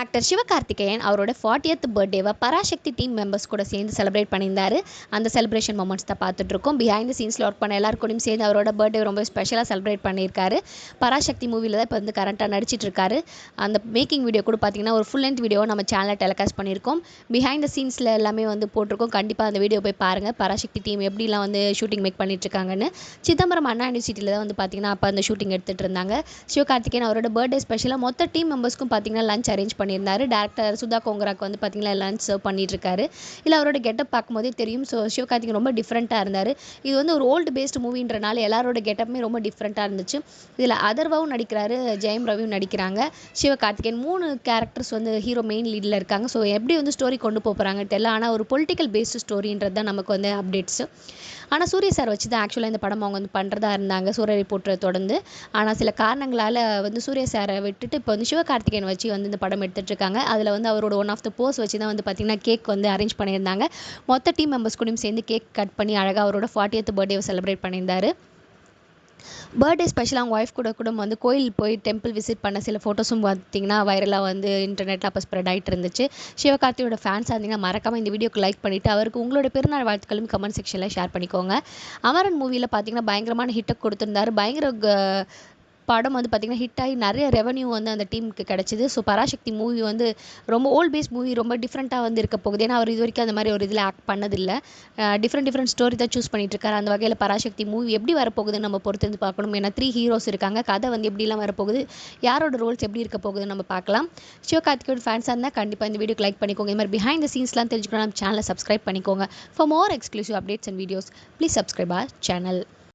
Actor Sivakarthikeyan அவரோட fortieth பர்த்டேவை Parasakthi team members கூட சேர்ந்து செலிப்ரேட் பண்ணியிருந்தார். அந்த செலிப்ரேஷன் மூமெண்ட்ஸ் தான் பார்த்துட்ருக்கோம் பிஹைண்ட் த சீன்ஸில் ஒர்க் பண்ண எல்லாரும் கூடயும் சேர்ந்து அவரோட பர்த்டே ரொம்ப ஸ்பெஷலாக செலிப்ரேட் பண்ணியிருக்காரு. பராசக்தி மூவியில் தான் இப்போ வந்து கரண்ட்டாக நடிச்சிட்டு இருக்காரு. அந்த மேக்கிங் வீடியோ கூட பார்த்தீங்கன்னா ஒரு ஃபுல் லென்த் வீடியோ நம்ம சேனலில் டெலிகாஸ்ட் பண்ணியிருக்கோம். பிஹைண்ட் த சீன்ஸில் எல்லாமே வந்து போட்டிருக்கோம். கண்டிப்பாக அந்த வீடியோ போய் பாருங்கள் பராசக்தி டீம் எப்படிலாம் வந்து ஷூட்டிங் மேக் பண்ணிட்டுருக்காங்கன்னு சிதம்பரம் அண்ணா யூனிவர்சிட்டியில் தான் வந்து பார்த்தீங்கன்னா அப்போ அந்த ஷூட்டிங் எடுத்துகிட்டு இருந்தாங்க. சிவகார்த்திகேயன் அவரோட பர்த்டே ஸ்பெஷலாக மொத்த டீம் மெம்பர்ஸ்க்கும் பார்த்தீங்கன்னா லஞ்ச் அரேஞ்ச் பண்ணி பண்ணியிருந்தாரு. டேரக்டர் சுதா கோங்கராக்கு வந்து பார்த்தீங்கன்னா லஞ்ச் சர்வ் பண்ணிட்டுருக்காரு. இல்லை அவரோட கெட்டப் பார்க்கும்போதே தெரியும். ஸோ சிவகார்த்திகேயன் ரொம்ப டிஃப்ரெண்ட்டாக இருந்தார். இது வந்து ஒரு ஓல்டு பேஸ்டு மூவின்றனால எல்லாரோட கெட்டப்புமே ரொம்ப டிஃப்ரெண்ட்டாக இருந்துச்சு. இதில் அதர்வாவும் நடிக்கிறாரு ஜெயம் ரவியும் நடிக்கிறாங்க. சிவகார்த்திகேயன் மூணு கேரக்டர்ஸ் வந்து ஹீரோ மெயின் லீடில் இருக்காங்க. ஸோ எப்படி வந்து ஸ்டோரி கொண்டு போகிறாங்க போகிறாங்கன்னு தெரியல. ஆனால் ஒரு பொலிட்டிக்கல் பேஸ்டு ஸ்டோரின்றது தான் நமக்கு வந்து அப்டேட்ஸு ஆனால் சூரிய சார் வச்சு தான் ஆக்சுவலாக இந்த படம் அவங்க வந்து பண்ணுறதா இருந்தாங்க சூரிய ரிப்போர்ட்டரை தொடர்ந்து. ஆனால் சில காரணங்களால் வந்து சூரிய சாரை விட்டுட்டு இப்போ வந்து சிவகார்த்திகேயன் வச்சு வந்து இந்த படம் எடுத்து இருக்காங்க அதில் வந்து அவரோட ஒன் ஆஃப் த போஸ் வச்சு தான் வந்து பார்த்திங்கன்னா கேக் வந்து அரேஞ்ச் பண்ணியிருந்தாங்க. மொத்த டீம் மெம்பர்ஸ் கூடயும் சேர்ந்து கேக் கட் பண்ணி அழகாக அவரோட ஃபார்ட்டியத் பர்த்டேவை செலிப்ரேட் பண்ணியிருந்தார். பர்த்டே ஸ்பெஷலாக அவங்க ஒய்ஃப் கூட கூட வந்து கோயில் போய் டெம்பிள் விசிட் பண்ண சில ஃபோட்டோஸும் பார்த்தீங்கன்னா வைரலாக வந்து இன்டர்நெட்டில் அப்போ ஸ்ப்ரெட் ஆகிட்டு இருந்துச்சு. சிவகார்த்தியோட ஃபேன்ஸாக இருந்தீங்கன்னா மறக்காமல் இந்த வீடியோக்கு லைக் பண்ணிவிட்டு அவருக்கு உங்களோட பெருநாள் வாழ்த்துக்களும் கமெண்ட் செக்ஷனில் ஷேர் பண்ணிக்கோங்க. அமரன் மூவியில் பார்த்தீங்கன்னா பயங்கரமான ஹிட்டை கொடுத்துருந்தாரு. பயங்கர படம் வந்து பார்த்திங்கன்னா ஹிட் ஆகி நிறைய ரெவன்யூ வந்து அந்த டீமுக்கு கிடச்சிது. ஸோ பராசக்தி மூவி வந்து ரொம்ப ஓல்ட் பேஸ் மூவி ரொம்ப டிஃப்ரெண்ட்டாக வந்து இருக்க போகுது. ஏன்னா அவர் இது வரைக்கும் அந்த மாதிரி ஒரு இதில் ஆக்ட் பண்ணதில்லை. டிஃப்ரெண்ட் டிஃப்ரெண்ட் ஸ்டோரி தான் சூஸ் பண்ணிட்டு இருக்காரு அந்த வகையில் பராசக்தி மூவி எப்படி வரப்போகுதுன்னு நம்ம பொறுத்து வந்து பார்க்கணும். ஏன்னா த்ரீ ஹீரோஸ் இருக்காங்க. கதை வந்து எப்படிலாம் வரப்போகுது? யாரோட ரோல்ஸ் எப்படி இருக்க போகுதுன்னு நம்ம பார்க்கலாம். சிவகார்த்திகோட ஃபேன்ஸாக இருந்தால் கண்டிப்பாக இந்த வீடியோக்கு லைக் பண்ணிக்கோங்க. இந்த மாதிரி பிஹைண்ட் த சீன்ஸ்லாம் தெரிஞ்சுக்கணும் நம்ம சேனலை சப்ஸ்கிரைப் பண்ணிக்கோங்க. For more exclusive updates and videos please subscribe our channel